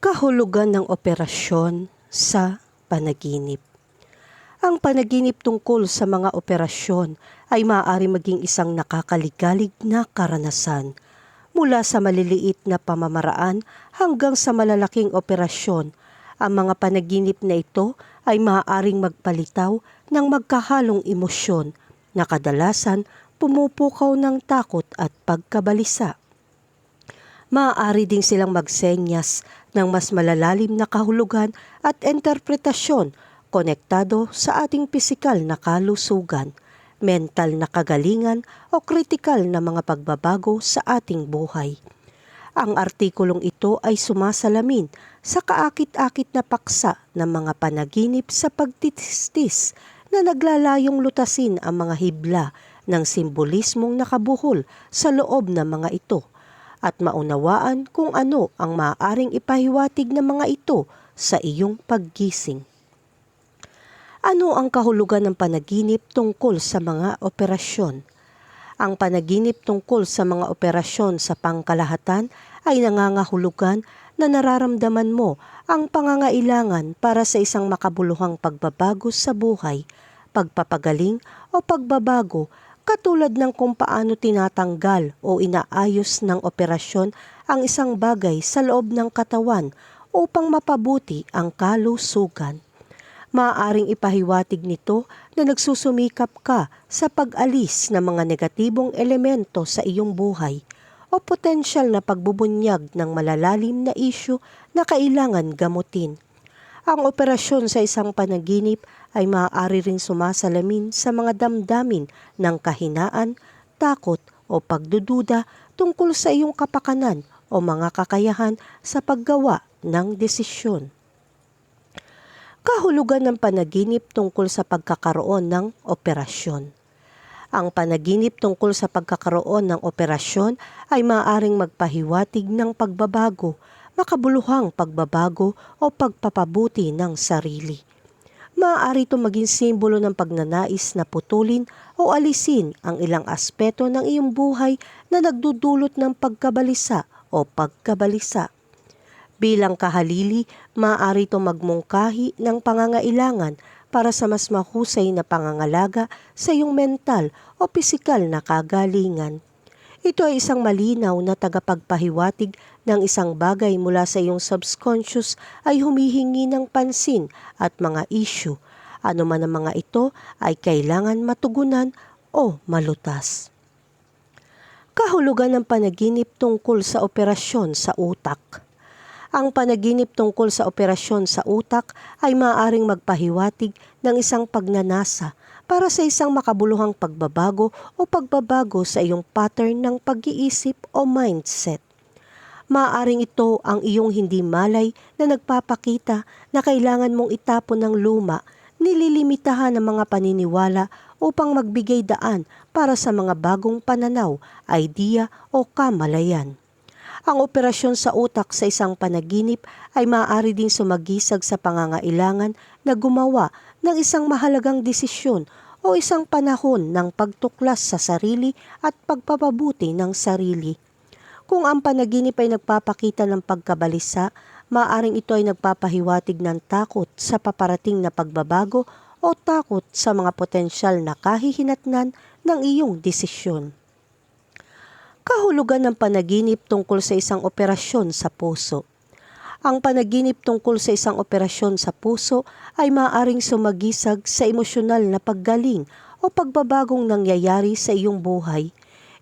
Kahulugan ng operasyon sa panaginip. Ang panaginip tungkol sa mga operasyon ay maaari maging isang nakakaligalig na karanasan mula sa maliliit na pamamaraan hanggang sa malalaking operasyon. Ang mga panaginip na ito ay maaaring magpalitaw ng magkahalong emosyon na kadalasan pumupukaw ng takot at pagkabalisa maaari ding silang magsenyas ng mas malalalim na kahulugan at interpretasyon konektado sa ating pisikal na kalusugan, mental na kagalingan o kritikal na mga pagbabago sa ating buhay. Ang artikulong ito ay sumasalamin sa kaakit-akit na paksa ng mga panaginip sa pagtitistis na naglalayong lutasin ang mga hibla ng simbolismong nakabuhol sa loob ng mga ito at maunawaan kung ano ang maaaring ipahiwatig ng mga ito sa iyong paggising. Ano ang kahulugan ng panaginip tungkol sa mga operasyon? Ang panaginip tungkol sa mga operasyon sa pangkalahatan ay nangangahulugan na nararamdaman mo ang pangangailangan para sa isang makabuluhang pagbabago sa buhay, pagpapagaling o pagbabago katulad ng kung paano tinatanggal o inaayos ng operasyon ang isang bagay sa loob ng katawan upang mapabuti ang kalusugan. Maaaring ipahiwatig nito na nagsusumikap ka sa pag-alis ng mga negatibong elemento sa iyong buhay o potensyal na pagbubunyag ng malalalim na isyu na kailangan gamutin. Ang operasyon sa isang panaginip ay maaari ring sumasalamin sa mga damdamin ng kahinaan, takot o pagdududa tungkol sa iyong kapakanan o mga kakayahan sa paggawa ng desisyon. Kahulugan ng panaginip tungkol sa pagkakaroon ng operasyon. Ang panaginip tungkol sa pagkakaroon ng operasyon ay maaaring magpahiwatig ng pagbabago, makabuluhang pagbabago o pagpapabuti ng sarili maaari ito maging simbolo ng pagnanais na putulin o alisin ang ilang aspeto ng iyong buhay na nagdudulot ng pagkabalisa o pagkabalisa. Bilang kahalili, maaari ito magmungkahi ng pangangailangan para sa mas mahusay na pangangalaga sa iyong mental o pisikal na kagalingan. Ito ay isang malinaw na tagapagpahiwatig ng isang bagay mula sa iyong subconscious ay humihingi ng pansin at mga issue. Ano man ang mga ito ay kailangan matugunan o malutas. Kahulugan ng panaginip tungkol sa operasyon sa utak. Ang panaginip tungkol sa operasyon sa utak ay maaaring magpahiwatig ng isang pagnanasa para sa isang makabuluhang pagbabago o pagbabago sa iyong pattern ng pag-iisip o mindset. Maaring ito ang iyong hindi malay na nagpapakita na kailangan mong itapon ng luma, nililimitahan ng mga paniniwala upang magbigay daan para sa mga bagong pananaw, idea o kamalayan. Ang operasyon sa utak sa isang panaginip ay maaari din sumagisag sa pangangailangan na gumawa ng isang mahalagang desisyon o isang panahon ng pagtuklas sa sarili at pagpapabuti ng sarili. Kung ang panaginip ay nagpapakita ng pagkabalisa, maaring ito ay nagpapahiwatig ng takot sa paparating na pagbabago o takot sa mga potensyal na kahihinatnan ng iyong desisyon. Kahulugan ng panaginip tungkol sa isang operasyon sa puso. Ang panaginip tungkol sa isang operasyon sa puso ay maaaring sumagisag sa emosyonal na paggaling o pagbabagong nangyayari sa iyong buhay.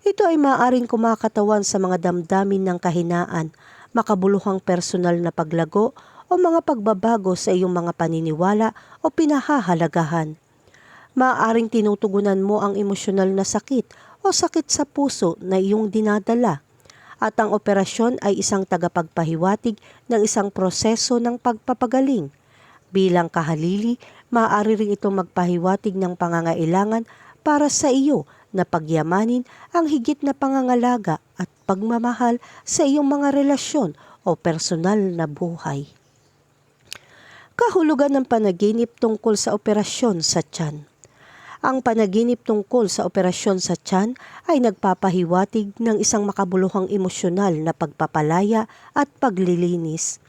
Ito ay maaaring kumakatawan sa mga damdamin ng kahinaan, makabuluhang personal na paglago o mga pagbabago sa iyong mga paniniwala o pinahahalagahan. Maaaring tinutugunan mo ang emosyonal na sakit o sakit sa puso na iyong dinadala at ang operasyon ay isang tagapagpahiwatig ng isang proseso ng pagpapagaling. Bilang kahalili, maaari rin itong magpahiwatig ng pangangailangan para sa iyo na pagyamanin ang higit na pangangalaga at pagmamahal sa iyong mga relasyon o personal na buhay. Kahulugan ng panaginip tungkol sa operasyon sa tiyan. Ang panaginip tungkol sa operasyon sa tiyan ay nagpapahiwatig ng isang makabuluhang emosyonal na pagpapalaya at paglilinis.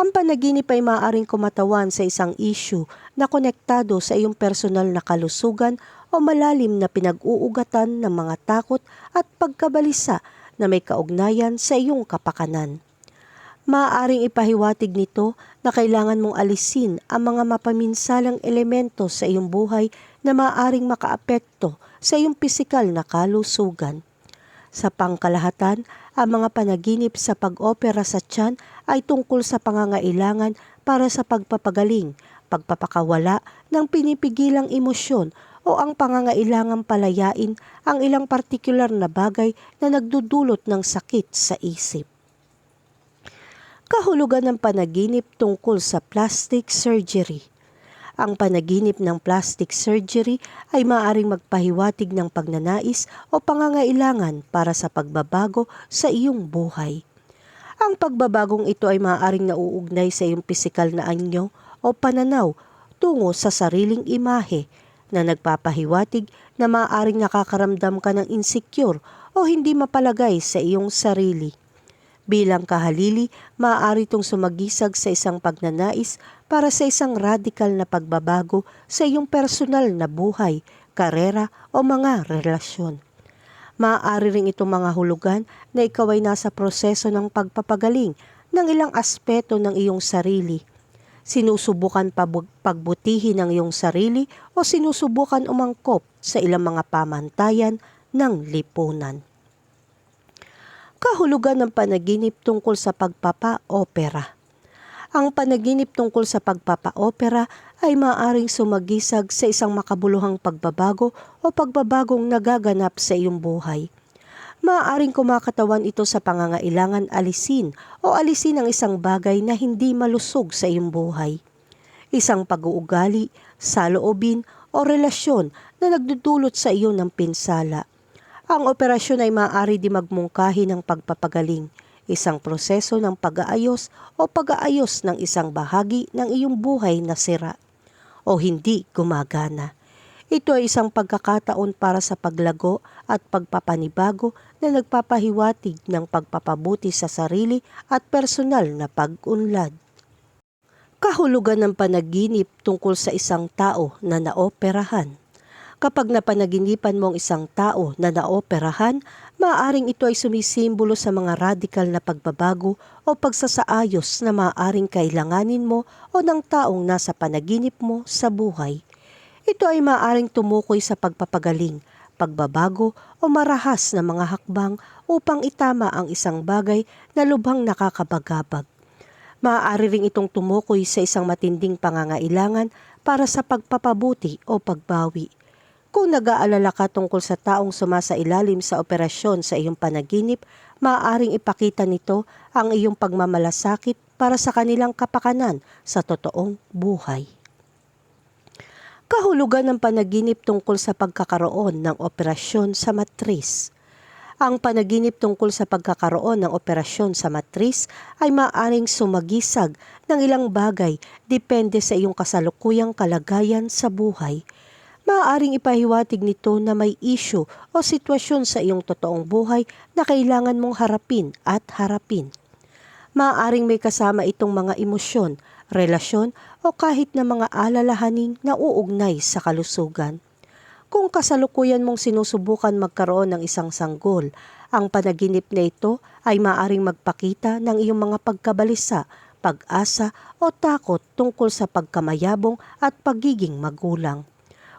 Ang panaginip ay maaaring kumatawan sa isang issue na konektado sa iyong personal na kalusugan o malalim na pinag-uugatan ng mga takot at pagkabalisa na may kaugnayan sa iyong kapakanan. Maaaring ipahiwatig nito na kailangan mong alisin ang mga mapaminsalang elemento sa iyong buhay na maaaring makaapekto sa iyong pisikal na kalusugan. Sa pangkalahatan, ang mga panaginip sa pag-opera sa tiyan ay tungkol sa pangangailangan para sa pagpapagaling, pagpapakawala ng pinipigilang emosyon o ang pangangailangang palayain ang ilang partikular na bagay na nagdudulot ng sakit sa isip. Kahulugan ng panaginip tungkol sa plastic surgery. Ang panaginip ng plastic surgery ay maaaring magpahiwatig ng pagnanais o pangangailangan para sa pagbabago sa iyong buhay. Ang pagbabagong ito ay maaaring nauugnay sa iyong pisikal na anyo o pananaw tungo sa sariling imahe na nagpapahiwatig na maaaring nakakaramdam ka ng insecure o hindi mapalagay sa iyong sarili. Bilang kahalili, maaari itong sumagisag sa isang pagnanais para sa isang radikal na pagbabago sa iyong personal na buhay, karera o mga relasyon. Maaari rin itong mga hulugan na ikaw ay nasa proseso ng pagpapagaling ng ilang aspeto ng iyong sarili. Sinusubukan pagbutihin ang iyong sarili o sinusubukan umangkop sa ilang mga pamantayan ng lipunan kahulugan ng panaginip tungkol sa pagpapa-opera. Ang panaginip tungkol sa pagpapa-opera ay maaaring sumagisag sa isang makabuluhang pagbabago o pagbabagong nagaganap sa iyong buhay. Maaaring kumakatawan ito sa pangangailangan alisin o alisin ang isang bagay na hindi malusog sa iyong buhay. Isang pag-uugali, saloobin o relasyon na nagdudulot sa iyo ng pinsala. Ang operasyon ay maaari di magmungkahi ng pagpapagaling, isang proseso ng pag-aayos o pag-aayos ng isang bahagi ng iyong buhay na sira o hindi gumagana. Ito ay isang pagkakataon para sa paglago at pagpapanibago na nagpapahiwatig ng pagpapabuti sa sarili at personal na pag-unlad. Kahulugan ng panaginip tungkol sa isang tao na naoperahan. Kapag napanaginipan mo ang isang tao na naoperahan, maaaring ito ay sumisimbolo sa mga radikal na pagbabago o pagsasaayos na maaaring kailanganin mo o ng taong nasa panaginip mo sa buhay. Ito ay maaaring tumukoy sa pagpapagaling, pagbabago o marahas na mga hakbang upang itama ang isang bagay na lubhang nakakabagabag. Maaari ring itong tumukoy sa isang matinding pangangailangan para sa pagpapabuti o pagbawi. Kung nag-aalala ka tungkol sa taong sumasailalim sa operasyon sa iyong panaginip, maaaring ipakita nito ang iyong pagmamalasakit para sa kanilang kapakanan sa totoong buhay. Kahulugan ng panaginip tungkol sa pagkakaroon ng operasyon sa matris. Ang panaginip tungkol sa pagkakaroon ng operasyon sa matris ay maaaring sumagisag ng ilang bagay depende sa iyong kasalukuyang kalagayan sa buhay. Maaaring ipahiwatig nito na may issue o sitwasyon sa iyong totoong buhay na kailangan mong harapin at harapin. Maaaring may kasama itong mga emosyon, relasyon o kahit na mga alalahaning na uugnay sa kalusugan. Kung kasalukuyan mong sinusubukan magkaroon ng isang sanggol, ang panaginip na ito ay maaring magpakita ng iyong mga pagkabalisa, pag-asa o takot tungkol sa pagkamayabong at pagiging magulang.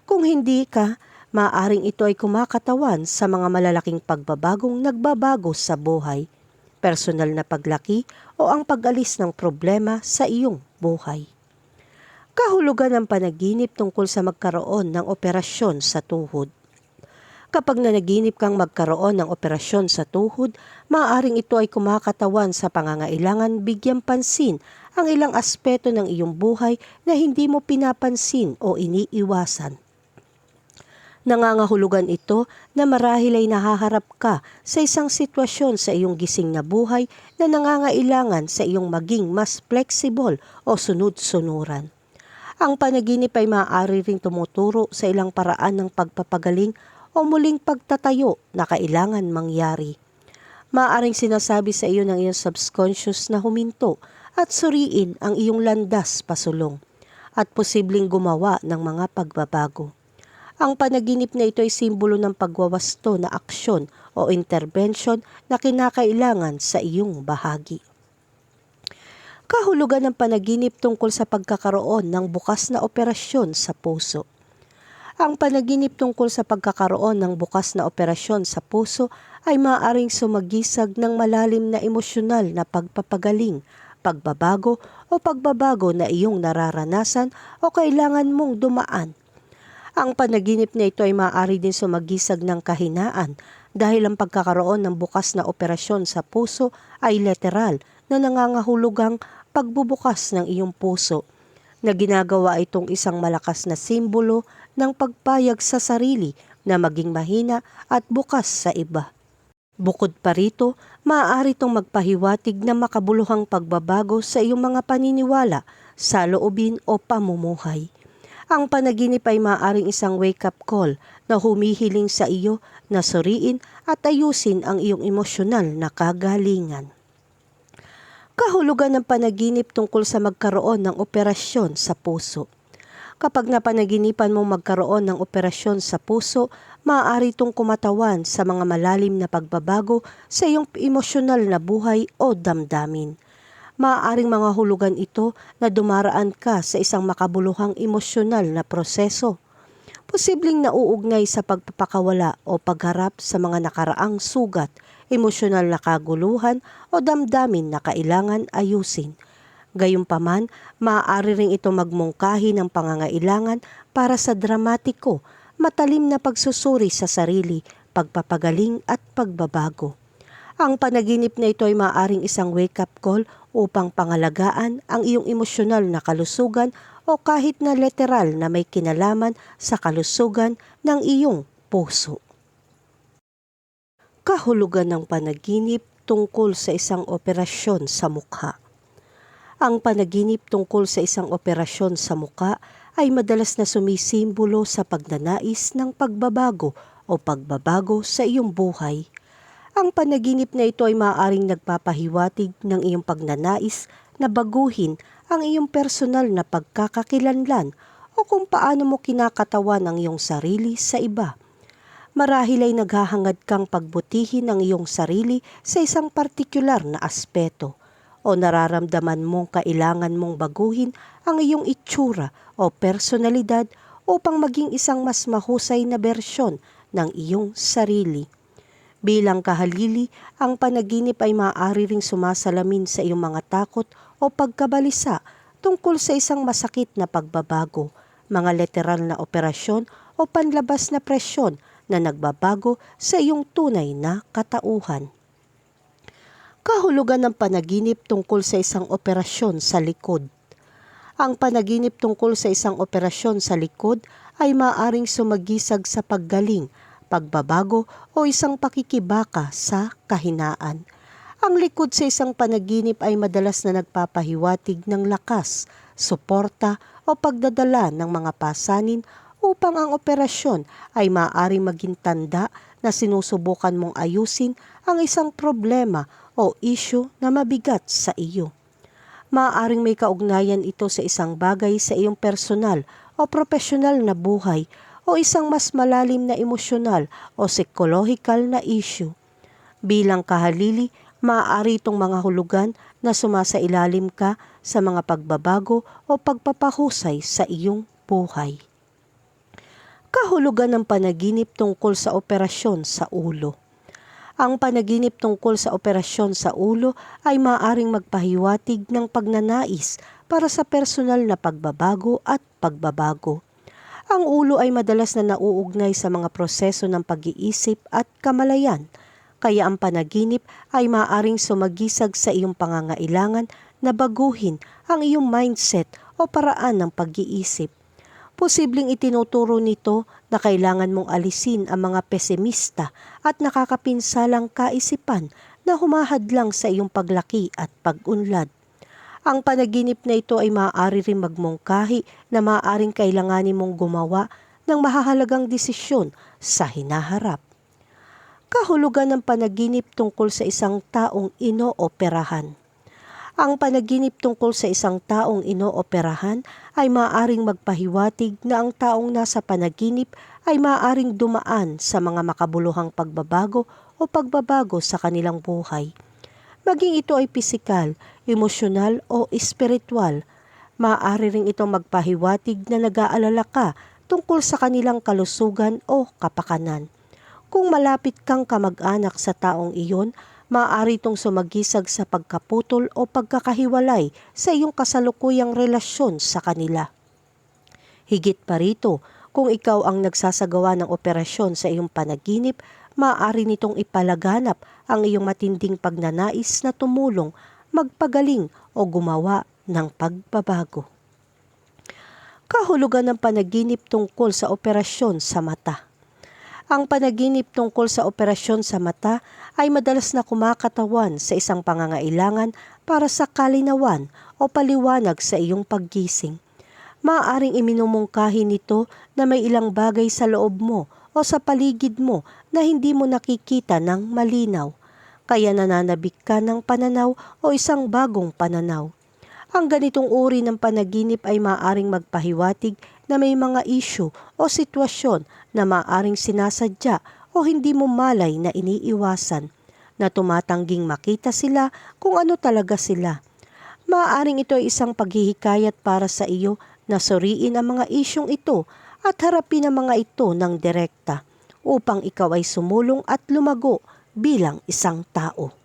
Kung hindi ka, maaring ito ay kumakatawan sa mga malalaking pagbabagong nagbabago sa buhay, personal na paglaki o ang pag-alis ng problema sa iyong buhay kahulugan ng panaginip tungkol sa magkaroon ng operasyon sa tuhod. Kapag nanaginip kang magkaroon ng operasyon sa tuhod, maaaring ito ay kumakatawan sa pangangailangan bigyang pansin ang ilang aspeto ng iyong buhay na hindi mo pinapansin o iniiwasan. Nangangahulugan ito na marahil ay nahaharap ka sa isang sitwasyon sa iyong gising na buhay na nangangailangan sa iyong maging mas flexible o sunod-sunuran. Ang panaginip ay maaari ring tumuturo sa ilang paraan ng pagpapagaling o muling pagtatayo na kailangan mangyari. Maaring sinasabi sa iyo ng iyong subconscious na huminto at suriin ang iyong landas pasulong at posibleng gumawa ng mga pagbabago. Ang panaginip na ito ay simbolo ng pagwawasto na aksyon o intervention na kinakailangan sa iyong bahagi. Kahulugan ng panaginip tungkol sa pagkakaroon ng bukas na operasyon sa puso. Ang panaginip tungkol sa pagkakaroon ng bukas na operasyon sa puso ay maaaring sumagisag ng malalim na emosyonal na pagpapagaling, pagbabago o pagbabago na iyong nararanasan o kailangan mong dumaan. Ang panaginip na ito ay maaari din sumagisag ng kahinaan dahil ang pagkakaroon ng bukas na operasyon sa puso ay literal na nangangahulugang pagbubukas ng iyong puso na ginagawa itong isang malakas na simbolo ng pagpayag sa sarili na maging mahina at bukas sa iba. Bukod pa rito, maaari itong magpahiwatig ng makabuluhang pagbabago sa iyong mga paniniwala, sa loobin o pamumuhay. Ang panaginip ay maaaring isang wake-up call na humihiling sa iyo na suriin at ayusin ang iyong emosyonal na kagalingan. Kahulugan ng panaginip tungkol sa magkaroon ng operasyon sa puso. Kapag napanaginipan mong magkaroon ng operasyon sa puso, maaari itong kumatawan sa mga malalim na pagbabago sa iyong emosyonal na buhay o damdamin. Maaaring mga hulugan ito na dumaraan ka sa isang makabuluhang emosyonal na proseso. Posibleng nauugnay sa pagpapakawala o pagharap sa mga nakaraang sugat, emosyonal na kaguluhan o damdamin na kailangan ayusin. Gayunpaman, maaari ring ito magmungkahi ng pangangailangan para sa dramatiko, matalim na pagsusuri sa sarili, pagpapagaling at pagbabago. Ang panaginip na ito ay maaaring isang wake-up call upang pangalagaan ang iyong emosyonal na kalusugan o kahit na literal na may kinalaman sa kalusugan ng iyong puso. Kahulugan ng panaginip tungkol sa isang operasyon sa mukha. Ang panaginip tungkol sa isang operasyon sa mukha ay madalas na sumisimbolo sa pagnanais ng pagbabago o pagbabago sa iyong buhay. Ang panaginip na ito ay maaaring nagpapahiwatig ng iyong pagnanais na baguhin ang iyong personal na pagkakakilanlan o kung paano mo kinakatawan ang iyong sarili sa iba. Marahil ay naghahangad kang pagbutihin ang iyong sarili sa isang partikular na aspeto o nararamdaman mong kailangan mong baguhin ang iyong itsura o personalidad upang maging isang mas mahusay na bersyon ng iyong sarili. Bilang kahalili, ang panaginip ay maaari ring sumasalamin sa iyong mga takot o pagkabalisa tungkol sa isang masakit na pagbabago, mga literal na operasyon o panlabas na presyon na nagbabago sa iyong tunay na katauhan. Kahulugan ng panaginip tungkol sa isang operasyon sa likod. Ang panaginip tungkol sa isang operasyon sa likod ay maaring sumagisag sa paggaling, pagbabago o isang pakikibaka sa kahinaan. Ang likod sa isang panaginip ay madalas na nagpapahiwatig ng lakas, suporta o pagdadala ng mga pasanin upang ang operasyon ay maaari maging tanda na sinusubukan mong ayusin ang isang problema o issue na mabigat sa iyo. Maaaring may kaugnayan ito sa isang bagay sa iyong personal o profesional na buhay o isang mas malalim na emosyonal o psychological na issue. Bilang kahalili, maaari itong mga hulugan na sumasailalim ka sa mga pagbabago o pagpapahusay sa iyong buhay. Kahulugan ng panaginip tungkol sa operasyon sa ulo. Ang panaginip tungkol sa operasyon sa ulo ay maaaring magpahiwatig ng pagnanais para sa personal na pagbabago at pagbabago. Ang ulo ay madalas na nauugnay sa mga proseso ng pag-iisip at kamalayan – kaya ang panaginip ay maaaring sumagisag sa iyong pangangailangan na baguhin ang iyong mindset o paraan ng pag-iisip. Posibleng itinuturo nito na kailangan mong alisin ang mga pesimista at nakakapinsalang kaisipan na humahadlang sa iyong paglaki at pag-unlad. Ang panaginip na ito ay maaari rin magmungkahi na maaaring kailanganin mong gumawa ng mahahalagang desisyon sa hinaharap kahulugan ng panaginip tungkol sa isang taong inooperahan. Ang panaginip tungkol sa isang taong inooperahan ay maaaring magpahiwatig na ang taong nasa panaginip ay maaaring dumaan sa mga makabuluhang pagbabago o pagbabago sa kanilang buhay. Maging ito ay pisikal, emosyonal o espiritual, maaari ring itong magpahiwatig na nag-aalala ka tungkol sa kanilang kalusugan o kapakanan. Kung malapit kang kamag-anak sa taong iyon, maaari itong sumagisag sa pagkaputol o pagkakahiwalay sa iyong kasalukuyang relasyon sa kanila. Higit pa rito, kung ikaw ang nagsasagawa ng operasyon sa iyong panaginip, maaari nitong ipalaganap ang iyong matinding pagnanais na tumulong, magpagaling o gumawa ng pagbabago. Kahulugan ng panaginip tungkol sa operasyon sa mata. Ang panaginip tungkol sa operasyon sa mata ay madalas na kumakatawan sa isang pangangailangan para sa kalinawan o paliwanag sa iyong paggising. Maaaring iminumungkahi nito na may ilang bagay sa loob mo o sa paligid mo na hindi mo nakikita ng malinaw. Kaya nananabik ka ng pananaw o isang bagong pananaw. Ang ganitong uri ng panaginip ay maaaring magpahiwatig na may mga isyu o sitwasyon na maaaring sinasadya o hindi mo malay na iniiwasan, na tumatangging makita sila kung ano talaga sila. Maaaring ito ay isang paghihikayat para sa iyo na suriin ang mga isyong ito at harapin ang mga ito ng direkta upang ikaw ay sumulong at lumago bilang isang tao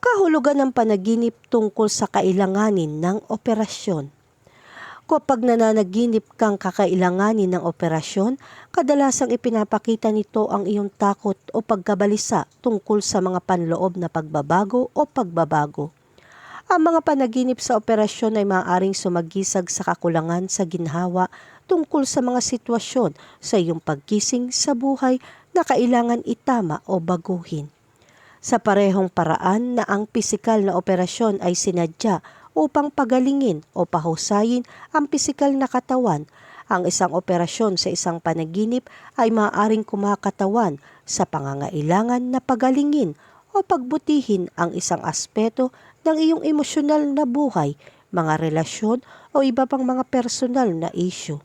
kahulugan ng panaginip tungkol sa kailanganin ng operasyon. Kapag nananaginip kang kakailanganin ng operasyon, kadalasang ipinapakita nito ang iyong takot o pagkabalisa tungkol sa mga panloob na pagbabago o pagbabago. Ang mga panaginip sa operasyon ay maaaring sumagisag sa kakulangan sa ginhawa tungkol sa mga sitwasyon sa iyong paggising sa buhay na kailangan itama o baguhin sa parehong paraan na ang pisikal na operasyon ay sinadya upang pagalingin o pahusayin ang pisikal na katawan, ang isang operasyon sa isang panaginip ay maaaring kumakatawan sa pangangailangan na pagalingin o pagbutihin ang isang aspeto ng iyong emosyonal na buhay, mga relasyon o iba pang mga personal na issue.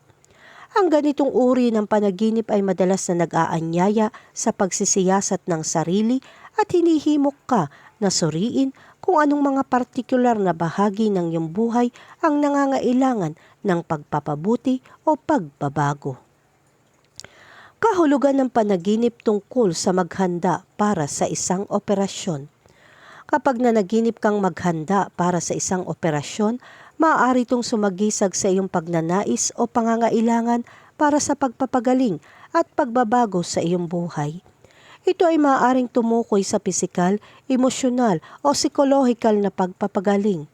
Ang ganitong uri ng panaginip ay madalas na nag-aanyaya sa pagsisiyasat ng sarili at hinihimok ka na suriin kung anong mga partikular na bahagi ng iyong buhay ang nangangailangan ng pagpapabuti o pagbabago. Kahulugan ng panaginip tungkol sa maghanda para sa isang operasyon. Kapag nanaginip kang maghanda para sa isang operasyon, maaari itong sumagisag sa iyong pagnanais o pangangailangan para sa pagpapagaling at pagbabago sa iyong buhay. Ito ay maaaring tumukoy sa pisikal, emosyonal o psikolohikal na pagpapagaling.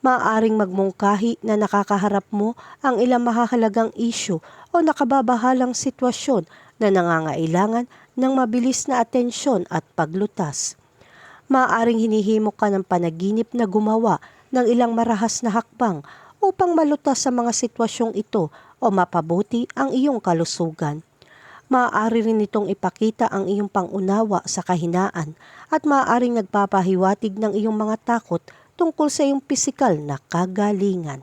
Maaaring magmungkahi na nakakaharap mo ang ilang mahahalagang isyu o nakababahalang sitwasyon na nangangailangan ng mabilis na atensyon at paglutas. Maaaring hinihimok ka ng panaginip na gumawa ng ilang marahas na hakbang upang malutas sa mga sitwasyong ito o mapabuti ang iyong kalusugan maaari rin itong ipakita ang iyong pangunawa sa kahinaan at maaaring nagpapahiwatig ng iyong mga takot tungkol sa iyong pisikal na kagalingan.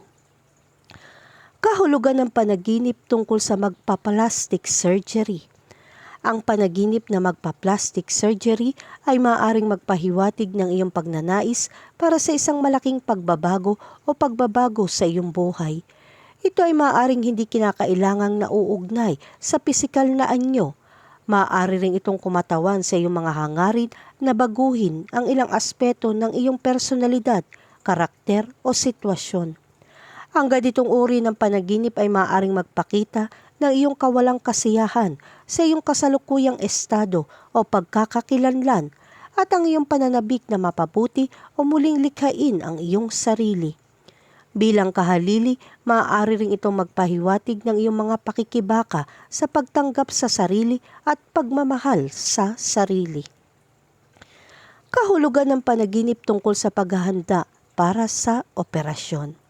Kahulugan ng panaginip tungkol sa magpaplastic surgery. Ang panaginip na magpa-plastic surgery ay maaaring magpahiwatig ng iyong pagnanais para sa isang malaking pagbabago o pagbabago sa iyong buhay – ito ay maaaring hindi kinakailangang nauugnay sa pisikal na anyo. Maaari rin itong kumatawan sa iyong mga hangarin na baguhin ang ilang aspeto ng iyong personalidad, karakter o sitwasyon. Ang ganitong uri ng panaginip ay maaaring magpakita ng iyong kawalang kasiyahan sa iyong kasalukuyang estado o pagkakakilanlan at ang iyong pananabik na mapabuti o muling likhain ang iyong sarili. Bilang kahalili, maaari rin itong magpahiwatig ng iyong mga pakikibaka sa pagtanggap sa sarili at pagmamahal sa sarili. Kahulugan ng panaginip tungkol sa paghahanda para sa operasyon.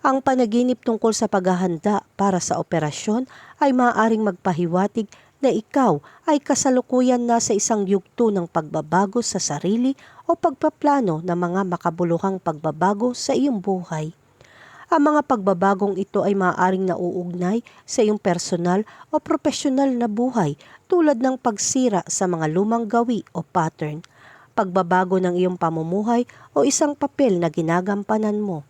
Ang panaginip tungkol sa paghahanda para sa operasyon ay maaaring magpahiwatig na ikaw ay kasalukuyan na sa isang yugto ng pagbabago sa sarili o pagpaplano ng mga makabuluhang pagbabago sa iyong buhay. Ang mga pagbabagong ito ay maaaring nauugnay sa iyong personal o profesional na buhay tulad ng pagsira sa mga lumang gawi o pattern, pagbabago ng iyong pamumuhay o isang papel na ginagampanan mo.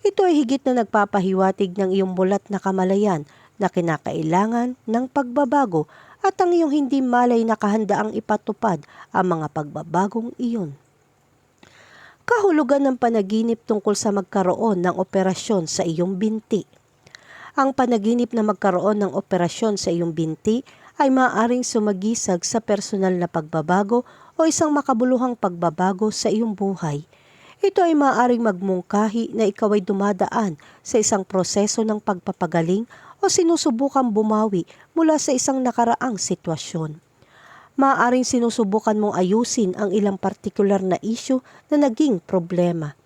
Ito ay higit na nagpapahiwatig ng iyong bulat na kamalayan na kinakailangan ng pagbabago at ang iyong hindi malay na kahandaang ipatupad ang mga pagbabagong iyon. Kahulugan ng panaginip tungkol sa magkaroon ng operasyon sa iyong binti. Ang panaginip na magkaroon ng operasyon sa iyong binti ay maaaring sumagisag sa personal na pagbabago o isang makabuluhang pagbabago sa iyong buhay. Ito ay maaaring magmungkahi na ikaw ay dumadaan sa isang proseso ng pagpapagaling o sinusubukang bumawi mula sa isang nakaraang sitwasyon. Maaaring sinusubukan mong ayusin ang ilang partikular na isyu na naging problema.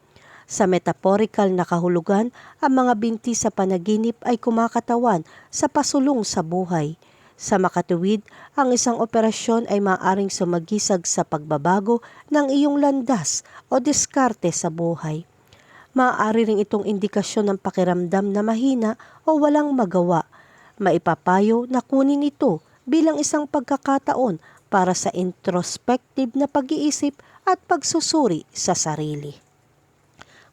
Sa metaphorical na kahulugan, ang mga binti sa panaginip ay kumakatawan sa pasulong sa buhay. Sa makatuwid, ang isang operasyon ay maaaring sumagisag sa pagbabago ng iyong landas o diskarte sa buhay. Maaari ring itong indikasyon ng pakiramdam na mahina o walang magawa. Maipapayo na kunin ito bilang isang pagkakataon para sa introspective na pag-iisip at pagsusuri sa sarili.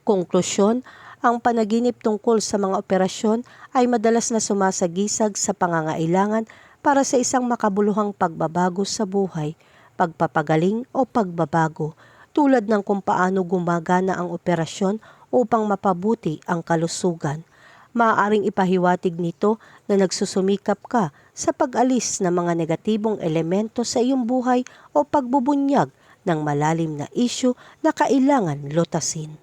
Konklusyon, ang panaginip tungkol sa mga operasyon ay madalas na sumasagisag sa pangangailangan para sa isang makabuluhang pagbabago sa buhay, pagpapagaling o pagbabago, tulad ng kung paano gumagana ang operasyon upang mapabuti ang kalusugan. Maaaring ipahiwatig nito na nagsusumikap ka sa pag-alis ng mga negatibong elemento sa iyong buhay o pagbubunyag ng malalim na isyu na kailangan lutasin.